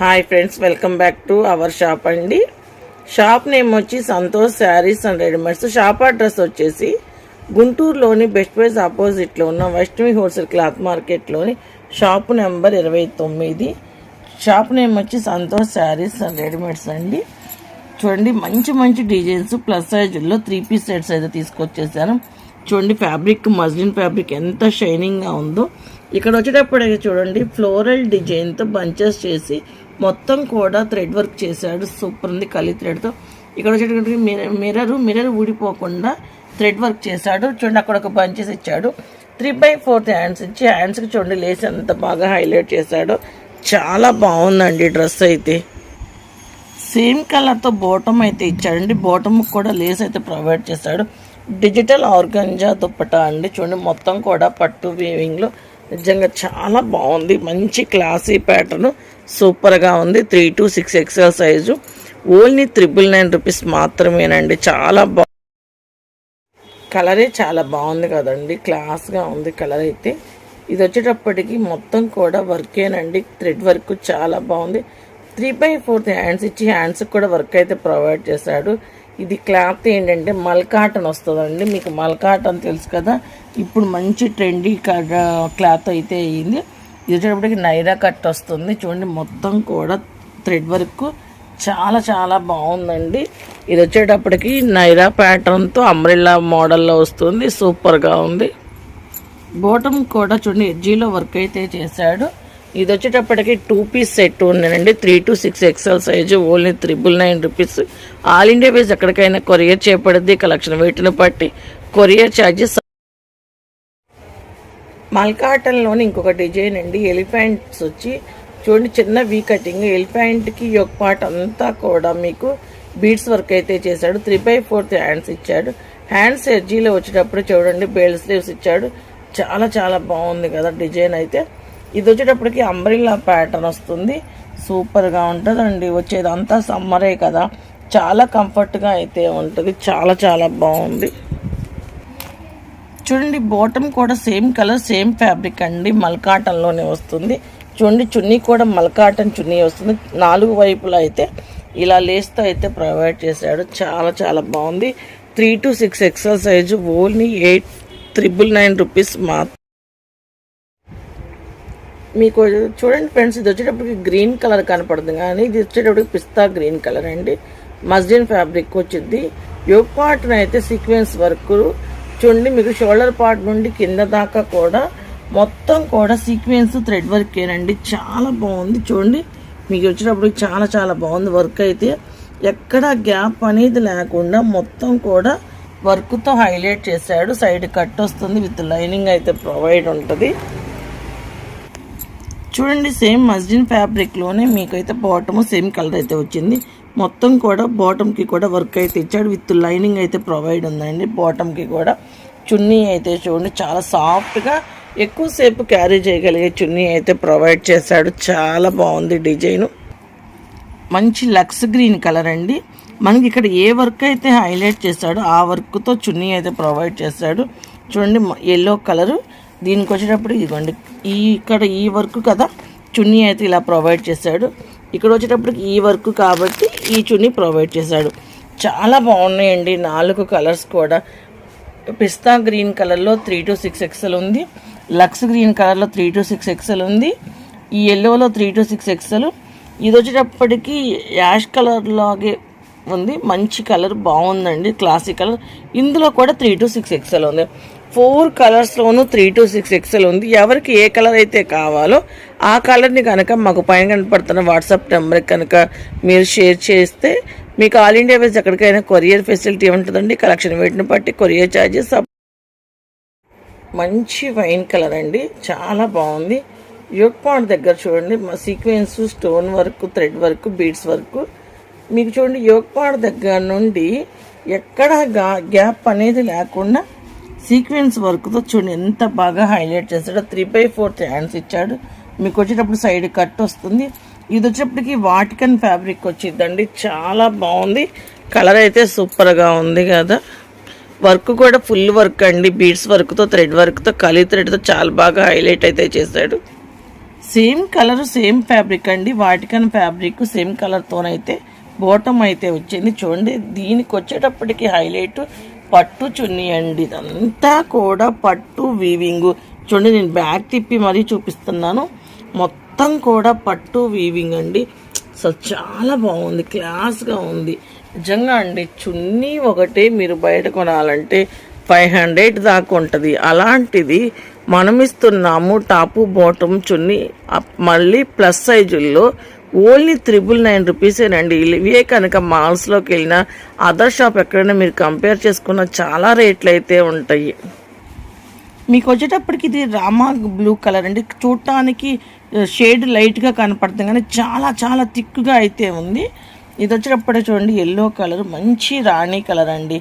Hi friends welcome back to our shop అండి. Shop name వచ్చి Santosh sarees and readymades. Shop address వచ్చేసి గుంటూరులోని best price ఆపోజిట్లో ఉన్న వైష్ణవి హోల్సేల్ క్లాత్ మార్కెట్లోని షాప్ నెంబర్ ఇరవై తొమ్మిది. షాప్ నేమ్ వచ్చి సంతోష్ శారీస్ అండ్ రెడీమేడ్స్ అండి. చూడండి మంచి మంచి డిజైన్స్ ప్లస్ సైజుల్లో త్రీ పీస్ సెట్స్ అయితే తీసుకొచ్చేసాను. చూడండి ఫ్యాబ్రిక్ మజ్లిన్ ఫ్యాబ్రిక్ ఎంత షైనింగ్గా ఉందో. ఇక్కడ వచ్చేటప్పటికి చూడండి ఫ్లోరల్ డిజైన్తో బంచెస్ చేసి మొత్తం కూడా థ్రెడ్ వర్క్ చేశాడు. సూపర్ ఉంది కలి థ్రెడ్తో. ఇక్కడ వచ్చేటటువంటి మిర్రర్ మిర్రర్ ఊడిపోకుండా థ్రెడ్ వర్క్ చేశాడు. చూడండి అక్కడ ఒక బంచెస్ ఇచ్చాడు. త్రీ బై ఫోర్త్ హ్యాండ్స్ ఇచ్చి హ్యాండ్స్కి చూడండి లేస్ అంత బాగా హైలైట్ చేశాడు. చాలా బాగుందండి డ్రెస్ అయితే. సేమ్ కలర్తో బాటమ్ అయితే ఇచ్చాడండి. బాటమ్ కూడా లేస్ అయితే ప్రొవైడ్ చేశాడు. డిజిటల్ ఆర్గంజా దుప్పట అండి. చూడండి మొత్తం కూడా పట్టు వీవింగ్లో నిజంగా చాలా బాగుంది. మంచి క్లాసీ ప్యాటర్న్. సూపర్గా ఉంది. Three to six XL size. Only triple nine rupees మాత్రమేనండి. చాలా బా కలరే చాలా బాగుంది కదండి. క్లాస్గా ఉంది కలర్ అయితే. ఇది వచ్చేటప్పటికి మొత్తం కూడా వర్కేనండి. థ్రెడ్ వర్క్ చాలా బాగుంది. త్రీ బై ఫోర్త్ హ్యాండ్స్ ఇచ్చి హ్యాండ్స్కి కూడా వర్క్ అయితే ప్రొవైడ్ చేశాడు. ఇది క్లాత్ ఏంటంటే మల్కాటన్ వస్తుందండి. మీకు మల్కాటన్ తెలుసు కదా. ఇప్పుడు మంచి ట్రెండీ క్లాత్ అయితే అయ్యింది ఇది వచ్చేటప్పటికి నైరా కట్ వస్తుంది. చూడండి మొత్తం కూడా థ్రెడ్ వర్క్ చాలా చాలా బాగుందండి. ఇది వచ్చేటప్పటికి నైరా ప్యాటర్న్తో అంబ్రెల్లా మోడల్లో వస్తుంది. సూపర్గా ఉంది. బోటం కూడా చూడండి ఎడ్జీలో వర్క్ అయితే చేశాడు. ఇది వచ్చేటప్పటికి టూ పీస్ సెట్ ఉందండి three to six XL size only triple nine rupees all India base ఎక్కడికైనా కొరియర్ చేపడుద్ది. కలెక్షన్ వీటిని బట్టి కొరియర్ ఛార్జెస్ మల్కాటన్లోని ఇంకొక డిజైన్ అండి. ఎలిఫెంట్స్ వచ్చి చూడండి చిన్న వీ కటింగ్ ఎలిఫెంట్కి యొక్క పార్ట్ అంతా కూడా మీకు బీడ్స్ వర్క్ అయితే చేశాడు. త్రీ బై ఫోర్త్ హ్యాండ్స్ ఇచ్చాడు. హ్యాండ్స్ ఎర్జీలో వచ్చేటప్పుడు చూడండి బెల్ట్ స్లీవ్స్ ఇచ్చాడు. చాలా చాలా బాగుంది కదా డిజైన్ అయితే. ఇది వచ్చేటప్పటికి అంబ్రిల్లా ప్యాటర్న్ వస్తుంది. సూపర్గా ఉంటుందండి. వచ్చేదంతా సమ్మరే కదా. చాలా కంఫర్ట్గా అయితే ఉంటుంది. చాలా చాలా బాగుంది. చూడండి బాటమ్ కూడా సేమ్ కలర్ సేమ్ ఫ్యాబ్రిక్ అండి. మల్కాటన్లోనే వస్తుంది. చూడండి చున్నీ కూడా మల్కాటన్ చున్నీ వస్తుంది. నాలుగు వైపులా అయితే ఇలా లేస్తో అయితే ప్రొవైడ్ చేశాడు. చాలా చాలా బాగుంది. Three to six XL size only eight triple nine rupees మాత్రం. మీకు చూడండి ఫ్రెండ్స్ ఇది వచ్చేటప్పటికి గ్రీన్ కలర్ కనపడుతుంది. కానీ ఇది వచ్చేటప్పటికి పిస్తా గ్రీన్ కలర్ అండి. మస్జిన్ ఫ్యాబ్రిక్ వచ్చింది. యోగ్ పార్ట్ అయితే సీక్వెన్స్ వర్క్ చూడండి మీకు షోల్డర్ పార్ట్ నుండి కింద దాకా కూడా మొత్తం కూడా సీక్వెన్స్ థ్రెడ్ వర్కేనండి చాలా బాగుంది. చూడండి మీకు వచ్చినప్పుడు చాలా చాలా బాగుంది వర్క్ అయితే. ఎక్కడ గ్యాప్ అనేది లేకుండా మొత్తం కూడా వర్క్తో హైలైట్ చేశాడు. సైడ్ కట్ వస్తుంది విత్ లైనింగ్ అయితే ప్రొవైడ్ ఉంటుంది. చూడండి సేమ్ మస్జిన్ ఫ్యాబ్రిక్లోనే మీకైతే బాటము సేమ్ కలర్ అయితే వచ్చింది. మొత్తం కూడా బాటమ్కి కూడా వర్క్ అయితే ఇచ్చాడు. విత్ లైనింగ్ అయితే ప్రొవైడ్ ఉందండి. బాటమ్కి కూడా చున్నీ అయితే చూడండి. చాలా సాఫ్ట్గా ఎక్కువసేపు క్యారీ చేయగలిగే చున్నీ అయితే ప్రొవైడ్ చేశాడు. చాలా బాగుంది డిజైను. మంచి లక్స్ గ్రీన్ కలర్ అండి. మనకి ఇక్కడ ఏ వర్క్ అయితే హైలైట్ చేశాడో ఆ వర్క్తో చున్నీ అయితే ప్రొవైడ్ చేశాడు. చూడండి ఎల్లో కలరు దీనికి వచ్చేటప్పుడు ఇదిగోండి. ఈ ఇక్కడ ఈ వర్క్ కదా చున్నీ అయితే ఇలా ప్రొవైడ్ చేశాడు. ఇక్కడ వచ్చేటప్పటికి ఈ వర్క్ కాబట్టి ఈ చున్నీ ప్రొవైడ్ చేశాడు. చాలా బాగున్నాయండి. నాలుగు కలర్స్ కూడా. పిస్తా గ్రీన్ కలర్లో త్రీ టు సిక్స్ ఎక్సెల్ ఉంది. లక్స్ గ్రీన్ కలర్లో త్రీ టు సిక్స్ ఎక్సెల్ ఉంది. ఈ ఎల్లోలో త్రీ టు సిక్స్ ఎక్సెల్. ఇది వచ్చేటప్పటికి యాష్ కలర్ లాగే ఉంది. మంచి కలర్ బాగుందండి. Classic colour. ఇందులో కూడా త్రీ టు సిక్స్ ఎక్సెల్ ఉంది. ఫోర్ కలర్స్లోనూ త్రీ టు సిక్స్ ఎక్సెల్ ఉంది. ఎవరికి ఏ కలర్ అయితే కావాలో ఆ కలర్ని కనుక మాకు పైన కనపడుతున్న వాట్సాప్ నెంబర్కి కనుక మీరు షేర్ చేస్తే మీకు ఆల్ ఇండియా వేస్ ఎక్కడికైనా కొరియర్ ఫెసిలిటీ ఉంటుందండి. కలెక్షన్ వెయిట్ని బట్టి కొరియర్ ఛార్జెస్ మంచి వైన్ కలర్ అండి. చాలా బాగుంది. యోగ్ పాయింట్ దగ్గర చూడండి. మా sequence stone work thread work beads work. మీకు చూడండి యోగ్ పాయింట్ దగ్గర నుండి ఎక్కడ గ్యాప్ అనేది లేకుండా సీక్వెన్స్ వర్క్తో చూడండి ఎంత బాగా హైలైట్ చేస్తాడో త్రీ బై ఫోర్త్ హ్యాండ్స్ ఇచ్చాడు. మీకు వచ్చేటప్పుడు సైడ్ కట్ వస్తుంది. ఇది వచ్చేటప్పటికి వాటికన్ ఫ్యాబ్రిక్ వచ్చిందండి. చాలా బాగుంది. కలర్ అయితే సూపర్గా ఉంది కదా. వర్క్ కూడా ఫుల్ వర్క్ అండి. బీడ్స్ వర్క్తో థ్రెడ్ వర్క్తో కలీ థ్రెడ్తో చాలా బాగా హైలైట్ అయితే చేశాడు. సేమ్ కలర్ సేమ్ ఫ్యాబ్రిక్ అండి. వాటికన్ ఫ్యాబ్రిక్ సేమ్ కలర్తోనైతే బోటం అయితే వచ్చింది. చూడండి దీనికి వచ్చేటప్పటికి హైలైట్. పట్టు చున్నీ అండి. ఇదంతా కూడా పట్టు వీవింగ్ చూడండి నేను బ్యాగ్ తిప్పి మరీ చూపిస్తున్నాను. మొత్తం కూడా పట్టు వీవింగ్ అండి. అసలు చాలా బాగుంది క్లాస్గా ఉంది. నిజంగా అండి చున్నీ ఒకటే మీరు బయట కొనాలంటే ఫైవ్ హండ్రెడ్ దాకా ఉంటుంది. అలాంటిది మనం ఇస్తున్నాము టాపు బాటమ్ చున్నీ మళ్ళీ ప్లస్ సైజుల్లో ఓన్లీ త్రిబుల్ నైన్ రూపీసేనండి. ఇవే కనుక మాల్స్లోకి వెళ్ళినా అదర్ షాప్ ఎక్కడైనా మీరు కంపేర్ చేసుకున్న చాలా రేట్లు అయితే ఉంటాయి. మీకు వచ్చేటప్పటికి ఇది రామా బ్లూ కలర్ అండి. చూడటానికి షేడ్ లైట్గా కనపడుతుంది కానీ చాలా చాలా థిక్గా అయితే ఉంది. ఇది వచ్చేటప్పటికి చూడండి ఎల్లో కలర్ మంచి రాణి కలర్ అండి.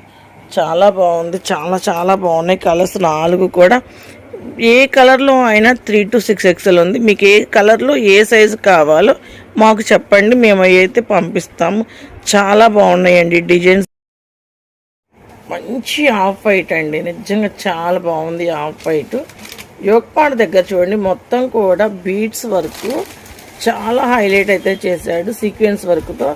చాలా బాగుంది చాలా చాలా బాగున్నాయి కలర్స్ నాలుగు కూడా. ఏ కలర్లో అయినా త్రీ టు సిక్స్ ఎక్స్ఎల్ ఉంది. మీకు ఏ కలర్లో ఏ సైజు కావాలో మాకు చెప్పండి. మేము అవి అయితే పంపిస్తాము. చాలా బాగున్నాయండి డిజైన్స్. మంచి ఆఫ్ వైట్ అండి. నిజంగా చాలా బాగుంది ఆఫ్ వైట్. యోగపాడు దగ్గర చూడండి. మొత్తం కూడా బీట్స్ వరకు చాలా హైలైట్ అయితే చేశాడు సీక్వెన్స్ వర్క్తో.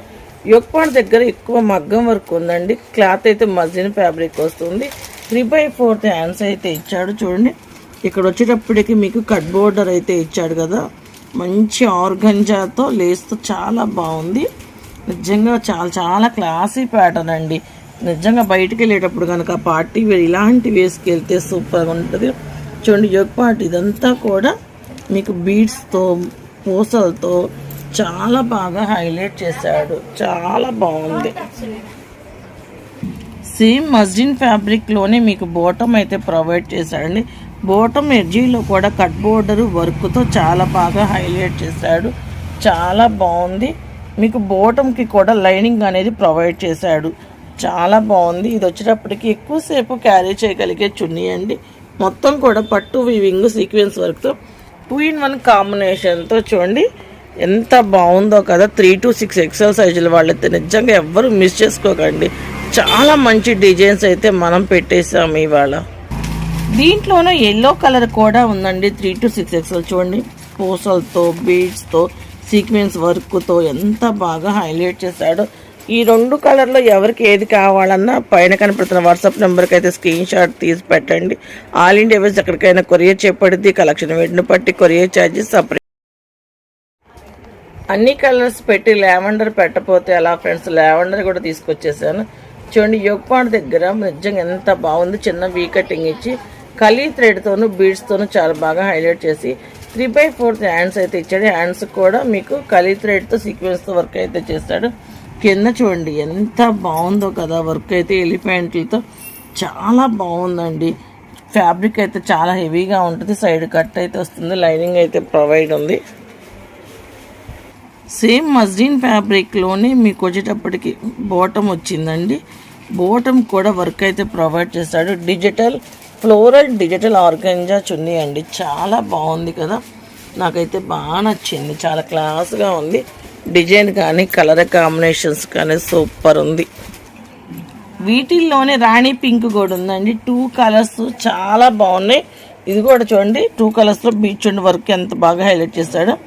యోగపాడు దగ్గర ఎక్కువ మగ్గం వర్క్ ఉందండి. క్లాత్ అయితే మజిన్ ఫ్యాబ్రిక్ వస్తుంది. త్రీ బై ఫోర్త్ హ్యాండ్స్ అయితే ఇచ్చాడు చూడండి. ఇక్కడ వచ్చేటప్పటికి మీకు కట్ బోర్డర్ అయితే ఇచ్చాడు కదా. మంచి ఆర్గంజాతో లేస్తో చాలా బాగుంది. నిజంగా చాలా చాలా క్లాసీ ప్యాటర్న్ అండి. నిజంగా బయటికి వెళ్ళేటప్పుడు కనుక పార్టీ వేర్ ఇలాంటి వేసుకెళ్తే సూపర్గా ఉంటుంది. చూడండి యోగ పార్టీ ఇదంతా కూడా మీకు బీడ్స్తో పూసలతో చాలా బాగా హైలైట్ చేశాడు. చాలా బాగుంది. సేమ్ మస్జిన్ ఫ్యాబ్రిక్లోనే మీకు బోటం అయితే ప్రొవైడ్ చేశాడండి. బోటం ఎడ్జీలో కూడా కట్ బోర్డర్ వర్క్తో చాలా బాగా హైలైట్ చేశాడు. చాలా బాగుంది. మీకు బోటంకి కూడా లైనింగ్ అనేది ప్రొవైడ్ చేశాడు. చాలా బాగుంది. ఇది వచ్చేటప్పటికి ఎక్కువసేపు క్యారీ చేయగలిగే చున్నీ అండి. మొత్తం కూడా పట్టు వీవింగ్ సీక్వెన్స్ వర్క్తో టూ ఇన్ వన్ కాంబినేషన్తో చూడండి. ఎంత బాగుందో కదా. త్రీ టు సిక్స్ ఎక్సెల్ సైజుల వాళ్ళైతే నిజంగా ఎవ్వరు మిస్ చేసుకోకండి. చాలా మంచి డిజైన్స్ అయితే మనం పెట్టేసాము ఇవాళ. దీంట్లోనే ఎల్లో కలర్ కూడా ఉందండి. త్రీ టు సిక్స్ ఎక్స్ఎల్ చూడండి. పూసలతో బీడ్స్తో సీక్వెన్స్ వర్క్తో ఎంత బాగా హైలైట్ చేశాడో. ఈ రెండు కలర్లో ఎవరికి ఏది కావాలన్నా పైన కనపడుతున్న వాట్సాప్ నెంబర్కి అయితే స్క్రీన్ షాట్ తీసి పెట్టండి. ఆల్ ఇండియా వేస్ ఎక్కడికైనా కొరియర్ చేపడిద్ది కలెక్షన్ వెంటనే బట్టి కొరియర్ ఛార్జెస్ సపరేట్ అన్ని కలర్స్ పెట్టి లావెండర్ పెట్టపోతే అలా ఫ్రెండ్స్ లావెండర్ కూడా తీసుకొచ్చేసాను. చూడండి యోగపాడు దగ్గర నిజంగా ఎంత బాగుంది. చిన్న వీ కటింగ్ ఇచ్చి కలీ థ్రెడ్తోను బీడ్స్తోనూ చాలా బాగా హైలైట్ చేసి త్రీ బై ఫోర్త్ హ్యాండ్స్ అయితే ఇచ్చాడు. హ్యాండ్స్ కూడా మీకు కలీ థ్రెడ్తో సీక్వెన్స్తో వర్క్ అయితే చేస్తాడు. కింద చూడండి ఎంత బాగుందో కదా వర్క్ అయితే ఎలిఫెంట్లతో చాలా బాగుందండి. ఫ్యాబ్రిక్ అయితే చాలా హెవీగా ఉంటుంది. సైడ్ కట్ అయితే వస్తుంది. లైనింగ్ అయితే ప్రొవైడ్ ఉంది. సేమ్ మస్లిన్ ఫ్యాబ్రిక్లోనే మీకు వచ్చేటప్పటికి బోటం వచ్చిందండి. బోటం కూడా వర్క్ అయితే ప్రొవైడ్ చేస్తాడు. డిజిటల్ ఫ్లోరల్ డిజిటల్ ఆర్గంజా చున్నీ అండి. చాలా బాగుంది కదా. నాకైతే బాగా నచ్చింది. చాలా క్లాస్గా ఉంది. డిజైన్ కానీ కలర్ కాంబినేషన్స్ కానీ సూపర్ ఉంది. వీటిల్లోనే రాణి పింక్ కూడా ఉందండి. టూ కలర్స్ చాలా బాగున్నాయి. ఇది కూడా చూడండి. టూ కలర్స్లో బీచ్ చుండి వర్క్ ఎంత బాగా హైలైట్ చేశాడో.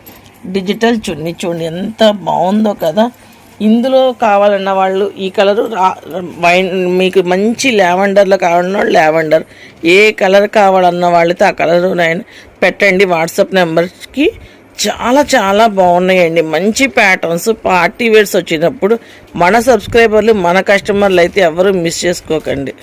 డిజిటల్ చున్నీ చూడండి ఎంత బాగుందో కదా. ఇందులో కావాలన్న వాళ్ళు ఈ కలరు వైన్ మీకు మంచి లావెండర్లో కావాలన్న వాళ్ళు లావెండర్. ఏ కలర్ కావాలన్న వాళ్ళతో ఆ కలర్ పెట్టండి. వాట్సాప్ నెంబర్కి చాలా చాలా బాగున్నాయండి. మంచి ప్యాటర్న్స్ పార్టీ వేర్స్ వచ్చినప్పుడు మన సబ్స్క్రైబర్లు మన కస్టమర్లు అయితే ఎవరు మిస్ చేసుకోకండి.